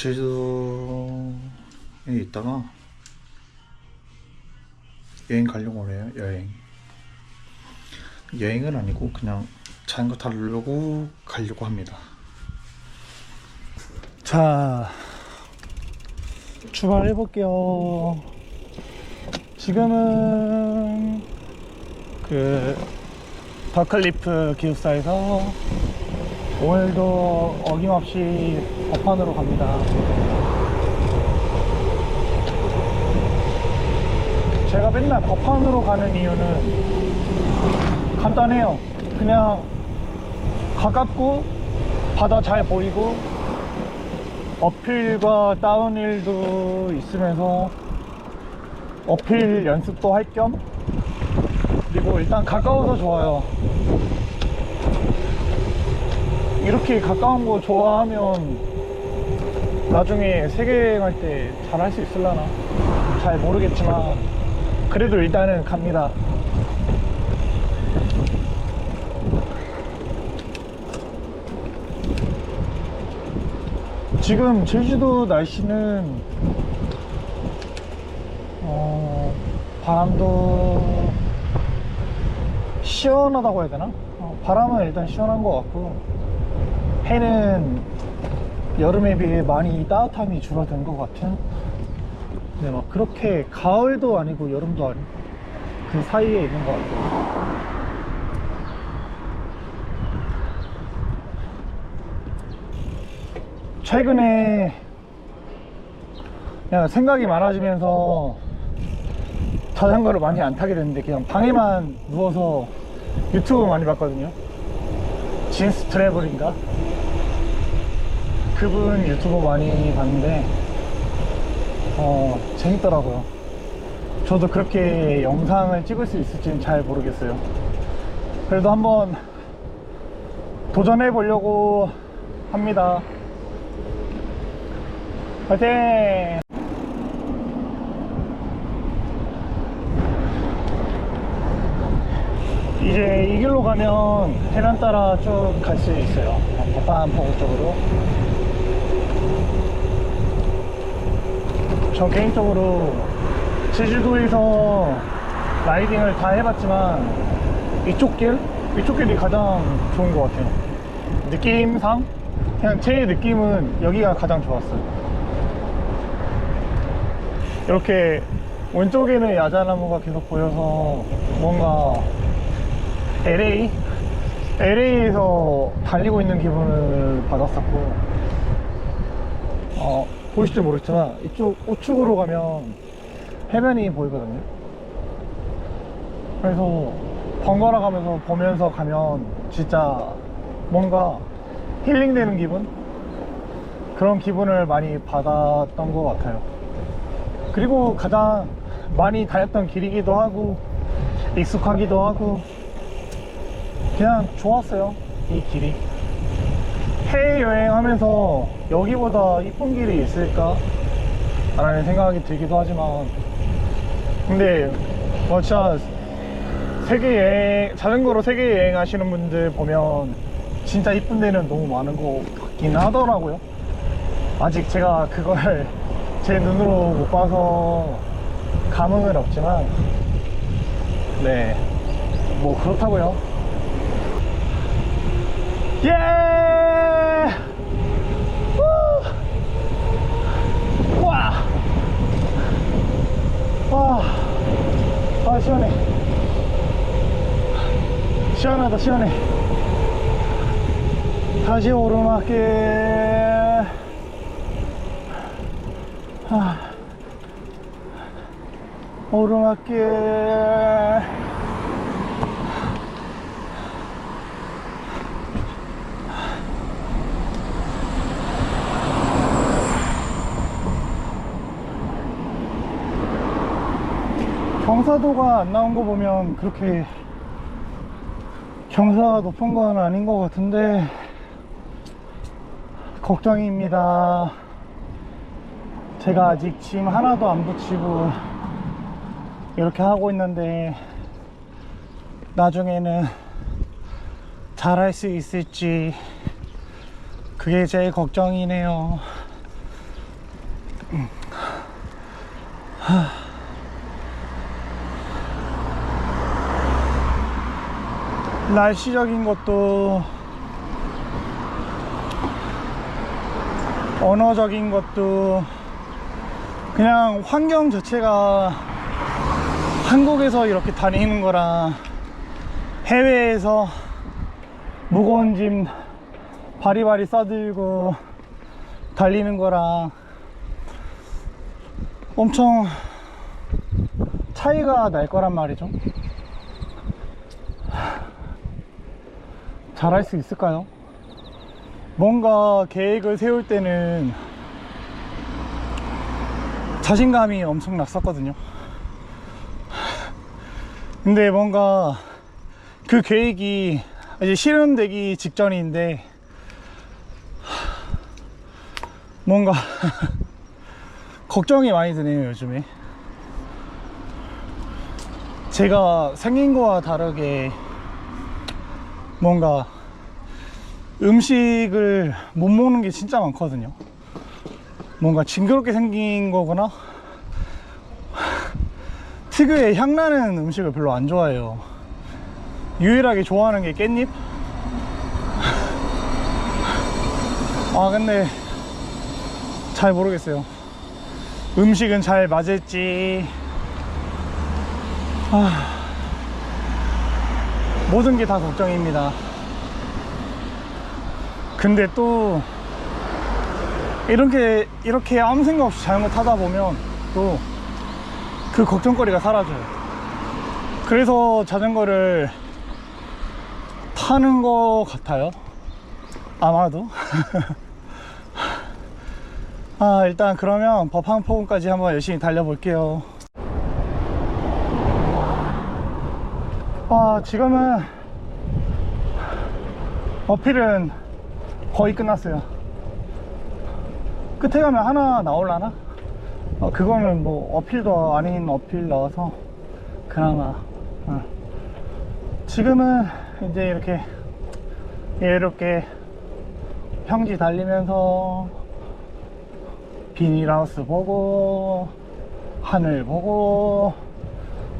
제주도에 있다가 여행 가려고 해요 여행 여행은 아니고 그냥 자전거 타려고 가려고 합니다 자 출발해 볼게요 지금은 그 더클리프 기숙사에서 오늘도 어김없이 법한으로 갑니다. 제가 맨날 법한으로 가는 이유는 간단해요. 그냥 가깝고 바다 잘 보이고 어필과 다운힐도 있으면서 어필 연습도 할 겸 그리고 일단 가까워서 좋아요. 이렇게 가까운 거 좋아하면 나중에 세계여행 할때잘 할 수 있을라나 잘 모르겠지만 그래도 일단은 갑니다. 지금 제주도 날씨는 어, 바람도 시원하다고 해야 되나? 어, 바람은 일단 시원한 것 같고 해는 여름에 비해 많이 따뜻함이 줄어든 것 같은? 근데 막 그렇게 가을도 아니고 여름도 아니고 그 사이에 있는 것 같아요. 최근에 그냥 생각이 많아지면서 자전거를 많이 안 타게 됐는데 그냥 방에만 누워서 유튜브 많이 봤거든요. 진스 트래블인가 그분 유튜브 많이 봤는데 어 재밌더라고요 저도 그렇게 영상을 찍을 수 있을지는 잘 모르겠어요 그래도 한번 도전해 보려고 합니다 파이팅 이제 이 길로 가면 해변 따라 쭉 갈 수 있어요. 법한포구 쪽으로. 저 개인적으로 제주도에서 라이딩을 다 해봤지만 이쪽 길? 이쪽 길이 가장 좋은 것 같아요. 느낌상? 그냥 제 느낌은 여기가 가장 좋았어요. 이렇게 왼쪽에는 야자나무가 계속 보여서 뭔가 LA? LA에서 달리고 있는 기분을 받았었고, 어, 보실지 모르겠지만, 이쪽 우측으로 가면 해변이 보이거든요. 그래서 번갈아 가면서 보면서 가면 진짜 뭔가 힐링되는 기분? 그런 기분을 많이 받았던 것 같아요. 그리고 가장 많이 다녔던 길이기도 하고, 익숙하기도 하고, 그냥 좋았어요 이 길이 해외여행 하면서 여기보다 이쁜 길이 있을까? 라는 생각이 들기도 하지만 근데 뭐 진짜 세계 여행 자전거로 세계 여행 하시는 분들 보면 진짜 이쁜 데는 너무 많은 것 같긴 하더라고요 아직 제가 그걸 제 눈으로 못 봐서 감흥은 없지만 네 뭐 그렇다고요 예! 우! 와! 와! 아, 시원해. 시원하다, 시원해. 다시 오르막길. 아. 오르막길. 경사도가 안 나온 거 보면 그렇게 경사가 높은 건 아닌 것 같은데 걱정입니다. 제가 아직 짐 하나도 안 붙이고 이렇게 하고 있는데 나중에는 잘할 수 있을지 그게 제일 걱정이네요. 음. 하. 날씨적인 것도 언어적인 것도 그냥 환경 자체가 한국에서 이렇게 다니는 거랑 해외에서 무거운 짐 바리바리 싸들고 달리는 거랑 엄청 차이가 날 거란 말이죠. 잘할 수 있을까요? 뭔가 계획을 세울 때는 자신감이 엄청 났었거든요. 근데 뭔가 그 계획이 이제 실현되기 직전인데 뭔가 걱정이 많이 드네요 요즘에 제가 생긴 거와 다르게 뭔가 음식을 못 먹는 게 진짜 많거든요. 뭔가 징그럽게 생긴 거거나? 특유의 향나는 음식을 별로 안 좋아해요. 유일하게 좋아하는 게 깻잎? 아 근데 잘 모르겠어요. 음식은 잘 맞을지. 아, 모든 게 다 걱정입니다. 근데 또 이렇게 이렇게 아무 생각 없이 잘못하다 보면 또 그 걱정거리가 사라져요. 그래서 자전거를 타는 것 같아요. 아마도. 아 일단 그러면 법항포근까지 한번 열심히 달려볼게요 아 지금은 어필은 거의 끝났어요 끝에 가면 하나 나올라나? 어, 그거는 뭐 어필도 아닌 어필 나와서 그나마 어. 지금은 이제 이렇게 여유롭게 평지 달리면서 비닐하우스 보고 하늘 보고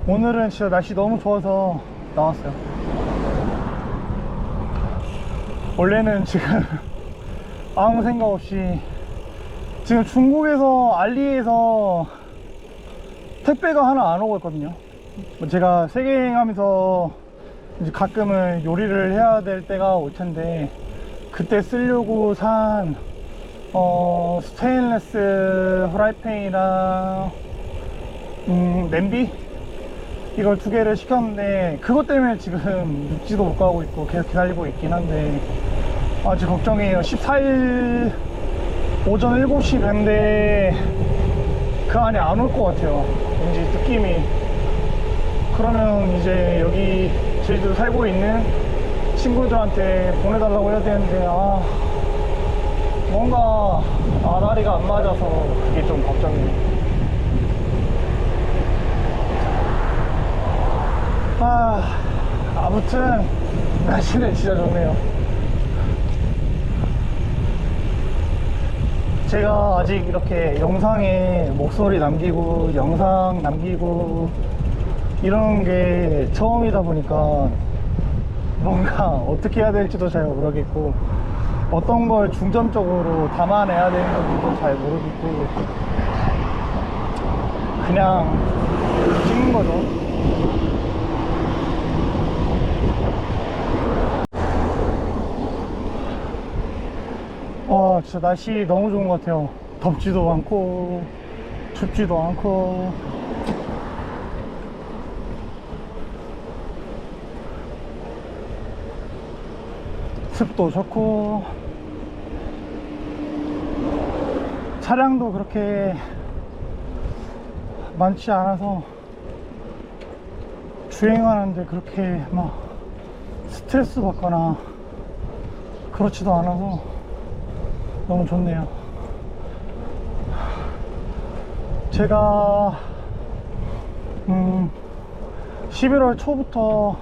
오늘은 진짜 날씨 너무 좋아서 나왔어요. 원래는 지금 아무 생각 없이 지금 중국에서 알리에서 택배가 하나 안 오고 있거든요. 뭐 제가 세계여행하면서 가끔은 요리를 해야 될 때가 올 텐데 그때 쓰려고 산 어, 스테인레스 프라이팬이랑 음, 냄비 이걸 두 개를 시켰는데 그것 때문에 지금 묵지도 못 가고 있고 계속 기다리고 있긴 한데 아직 걱정이에요. 14일 오전 7시 밴데 그 안에 안 올 것 같아요. 왠지 느낌이. 그러면 이제 여기 제주도 살고 있는 친구들한테 보내달라고 해야 되는데 아 뭔가 아다리가 안 맞아서 그게 좀 걱정이에요 아 아무튼 날씨는 진짜 좋네요. 제가 아직 이렇게 영상에 목소리 남기고 영상 남기고 이런 게 처음이다 보니까 뭔가 어떻게 해야 될지도 잘 모르겠고 어떤 걸 중점적으로 담아내야 되는 건지도 잘 모르겠고 그냥 찍는 거죠 와 진짜 날씨 너무 좋은 것 같아요. 덥지도 않고 춥지도 않고. 습도 좋고. 차량도 그렇게 많지 않아서 주행하는데 그렇게 막 스트레스 받거나 그렇지도 않아서 너무 좋네요. 제가 음 11월 초부터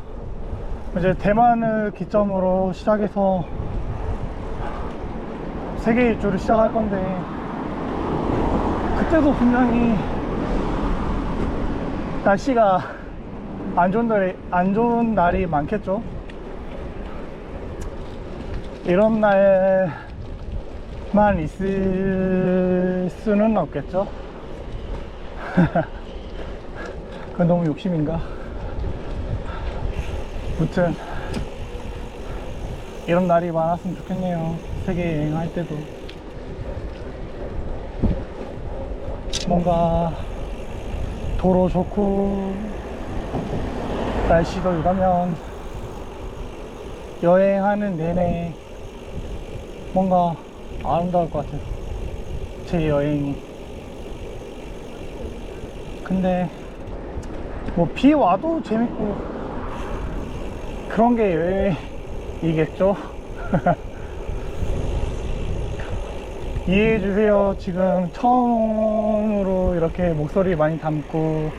이제 대만을 기점으로 시작해서 세계 일주를 시작할 건데 그때도 분명히 날씨가 안 좋은 날이 안 좋은 날이 많겠죠. 이런 날 만 있을 수는 없겠죠. 그건 너무 욕심인가? 무튼 이런 날이 많았으면 좋겠네요. 세계 여행할 때도 뭔가 도로 좋고 날씨도 이러면 여행하는 내내 뭔가 아름다울 것 같아요. 제 여행이. 근데 뭐 비 와도 재밌고 그런 게 여행이겠죠? 이해해 주세요. 지금 처음으로 이렇게 목소리 많이 담고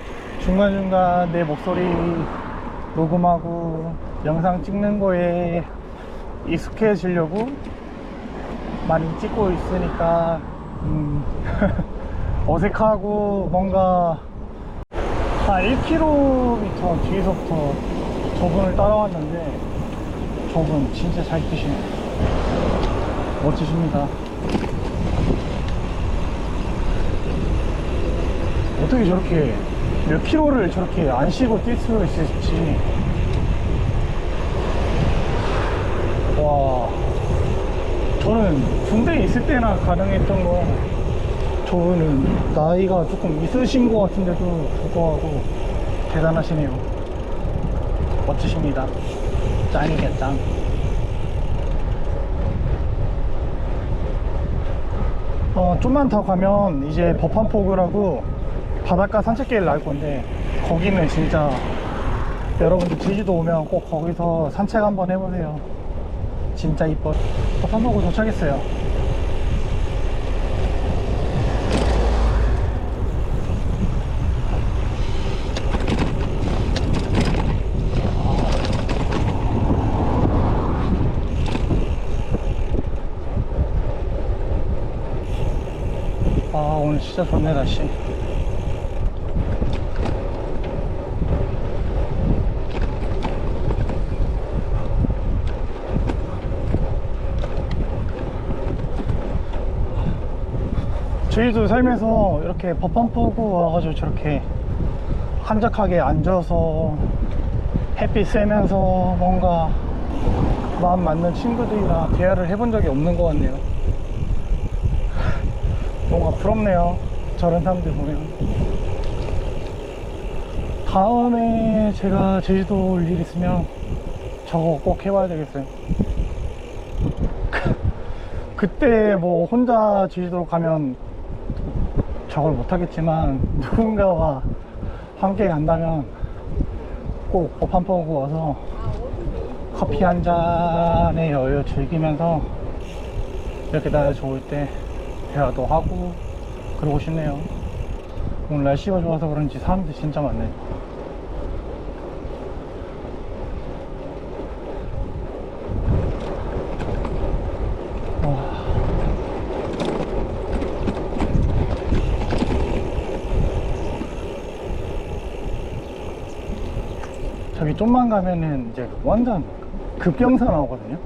중간중간 내 목소리 녹음하고 영상 찍는 거에 익숙해지려고 많이 찍고 있으니까 음, 어색하고 뭔가 한 1km 뒤에서부터 저분을 따라왔는데 저분 진짜 잘 뛰시네요 멋지십니다. 어떻게 저렇게 몇 킬로를 저렇게 안 쉬고 뛸 수 있을지 와 저는 군대에 있을 때나 가능했던 거 저분은 나이가 조금 있으신 것 같은데도 불구하고 대단하시네요. 멋지십니다. 짱이겠 짱. 어, 좀만 더 가면 이제 법한포구라고 바닷가 산책길 나올 건데 거기는 진짜 여러분들 제주도 오면 꼭 거기서 산책 한번 해보세요 진짜 이뻐. 법한포구 도착했어요. 아 오늘 진짜 좋네 날씨 제주도 살면서 이렇게 법한포구 와가지고 저렇게 한적하게 앉아서 햇빛 쐬면서 뭔가 마음 맞는 친구들이랑 대화를 해본 적이 없는 것 같네요 뭔가 부럽네요. 저런 사람들 보면. 다음에 제가 제주도 올 일 있으면 저거 꼭 해봐야 되겠어요. 그때 뭐 혼자 제주도 가면 저걸 못하겠지만 누군가와 함께 간다면 꼭 법한포구 와서 커피 한 잔의 여유 즐기면서 이렇게 날 좋을 때 대화도 하고 그러고 싶네요. 오늘 날씨가 좋아서 그런지 사람들이 진짜 많네 좀만 가면은 이제 완전 급경사 나오거든요.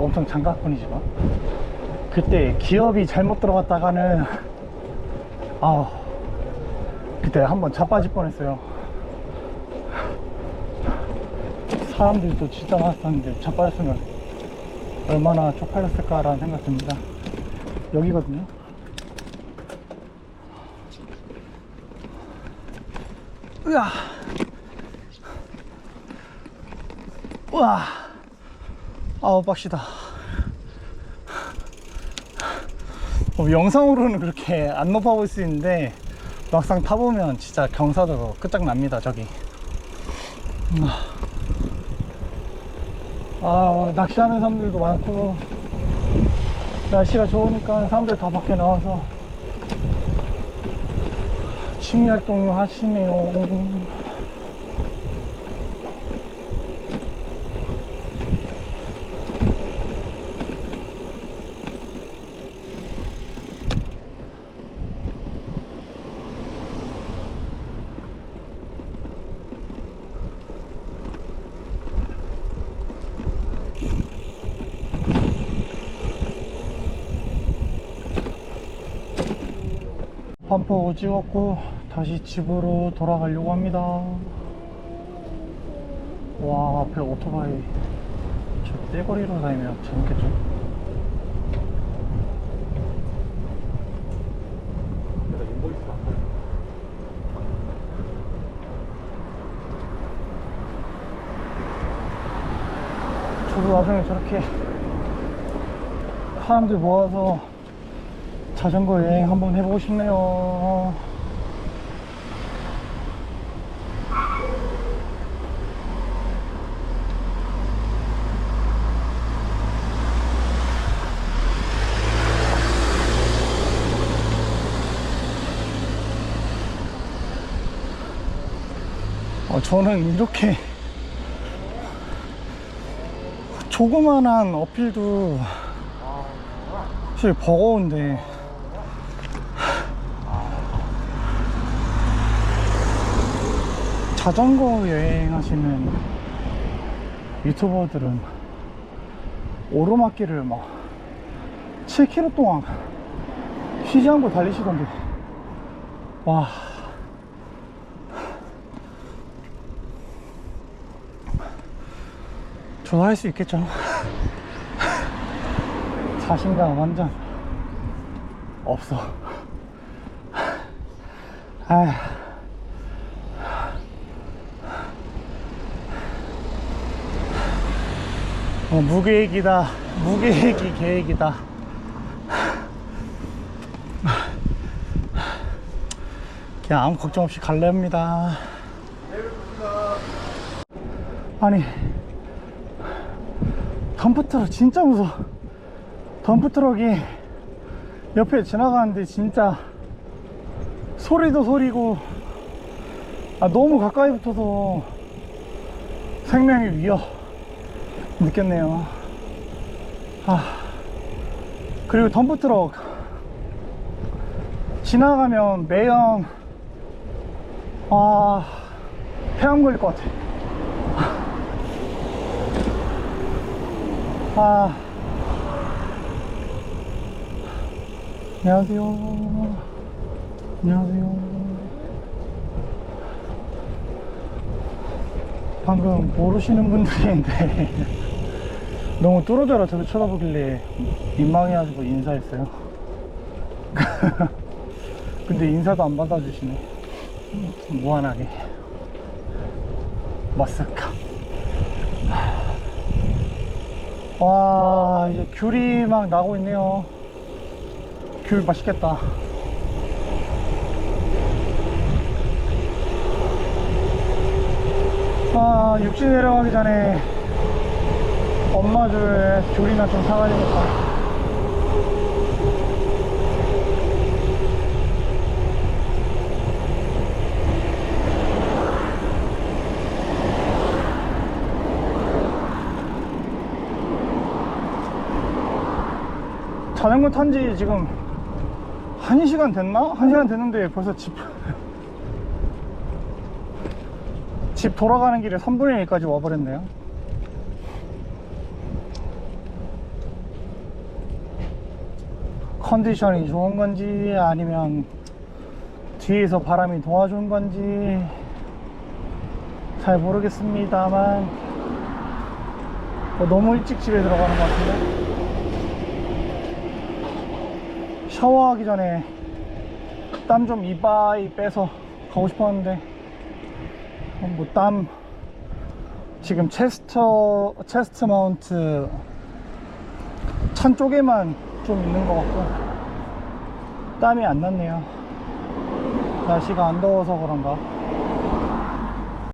엄청 장갑뿐이지만. 그때 기업이 잘못 들어갔다가는 아 그때 한번 자빠질 뻔했어요. 사람들도 진짜 많았었는데 자빠졌으면 얼마나 쪽팔렸을까라는 생각 듭니다. 여기거든요. 으아 우와 아우 빡시다. 어, 영상으로는 그렇게 안 높아 보일 수 있는데 막상 타보면 진짜 경사도 끝장납니다 저기. 음. 아 낚시하는 사람들도 많고. 날씨가 좋으니까 사람들 다 밖에 나와서 취미활동 하시네요 반포 찍었고 다시 집으로 돌아가려고 합니다 와 앞에 오토바이 저 떼거리로 다니면 재밌겠죠. 저도 나중에 저렇게 사람들 모아서 자전거 여행 한번 해보고 싶네요. 어, 저는 이렇게 조그만한 어필도 사실 버거운데 자전거 여행하시는 유튜버들은 오르막길을 막 7km 동안 쉬지 않고 달리시던데. 와. 저도 할 수 있겠죠? 자신감 완전 없어. 아 어, 무계획이다. 무계획이 계획이다. 그냥 아무 걱정 없이 갈래합니다. 아니 덤프트럭 진짜 무서워. 덤프트럭이 옆에 지나가는데 진짜 소리도 소리고 아 너무 가까이 붙어서 생명의 위협 느꼈네요. 아 그리고 덤프트럭. 지나가면 매연 아 폐암 걸릴 것 같아. 아. 안녕하세요. 안녕하세요. 방금 모르시는 분들인데 너무 뚫어져라 저를 쳐다보길래 민망해가지고 인사했어요. 근데 인사도 안 받아주시네. 무한하게. 마스카 와 이제 귤이 막 나고 있네요. 귤 맛있겠다. 아 육지 내려가기 전에 엄마 줄 귤이나 좀 사가야 겠다 자전거 탄 지 지금 1시간 됐나? 1시간 됐는데 벌써 집, 집 돌아가는 길에 3분의 1까지 와버렸네요. 컨디션이 좋은 건지 아니면 뒤에서 바람이 도와준 건지 잘 모르겠습니다만 뭐 너무 일찍 집에 들어가는 것 같은데? 샤워하기 전에 땀 좀 이빠이 빼서 가고 싶었는데 뭐 땀 지금 체스터 체스트 마운트 찬 쪽에만 좀 있는 것 같고 땀이 안 났네요 날씨가 안 더워서 그런가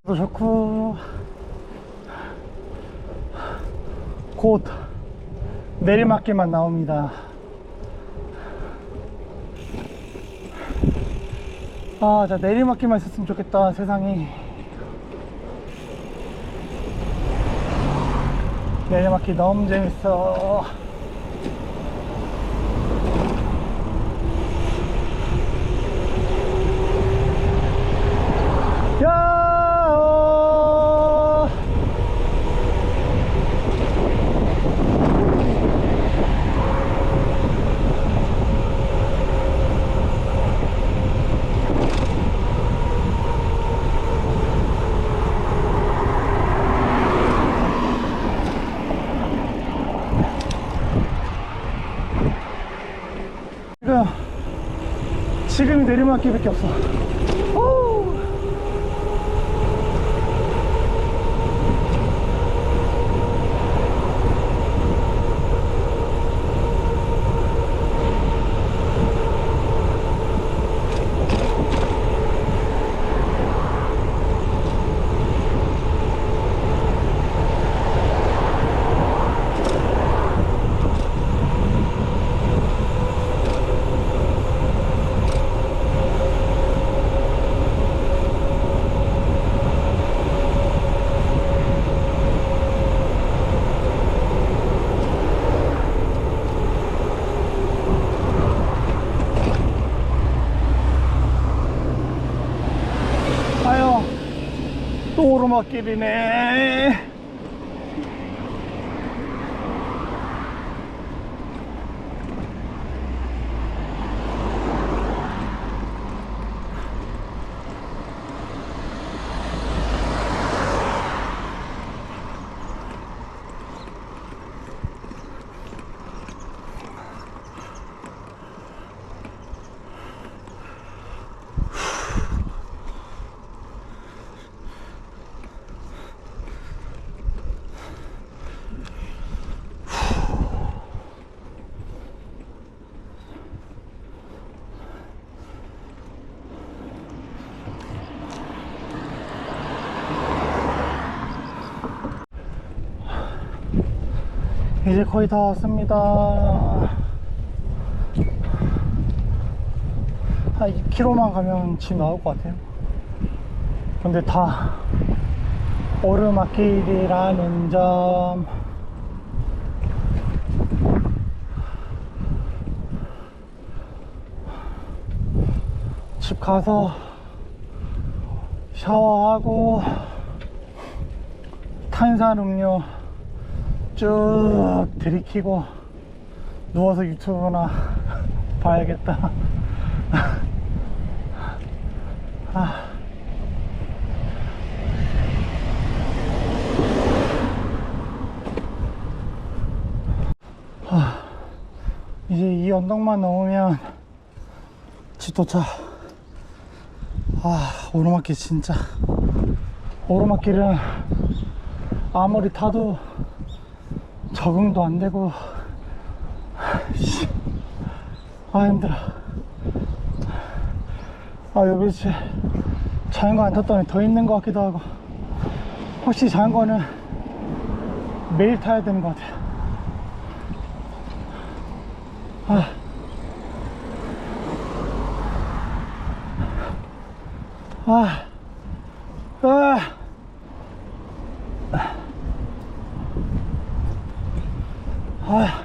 도 좋고 곧 내리막길만 나옵니다 아, 자, 내리막길만 있었으면 좋겠다, 세상이. 내리막길 너무 재밌어. 야! 어. 여기는 또 오르막 이제 거의 다 왔습니다. 한 2km만 가면 집 나올 것 같아요. 근데 다 오르막길이라는 점. 집 가서 샤워하고 탄산음료 쭉 들이키고 누워서 유튜브나 봐야겠다. 아. 아, 이제 이 언덕만 넘으면 집 도착. 아, 오르막길 진짜. 오르막길은 아무리 타도 적응도 안 되고 씨. 아 힘들어 아 여기 진짜 자전거 안 탔더니 더 있는 것 같기도 하고 혹시 자전거는 매일 타야 되는 것 같아요 아. 아. 아. 아.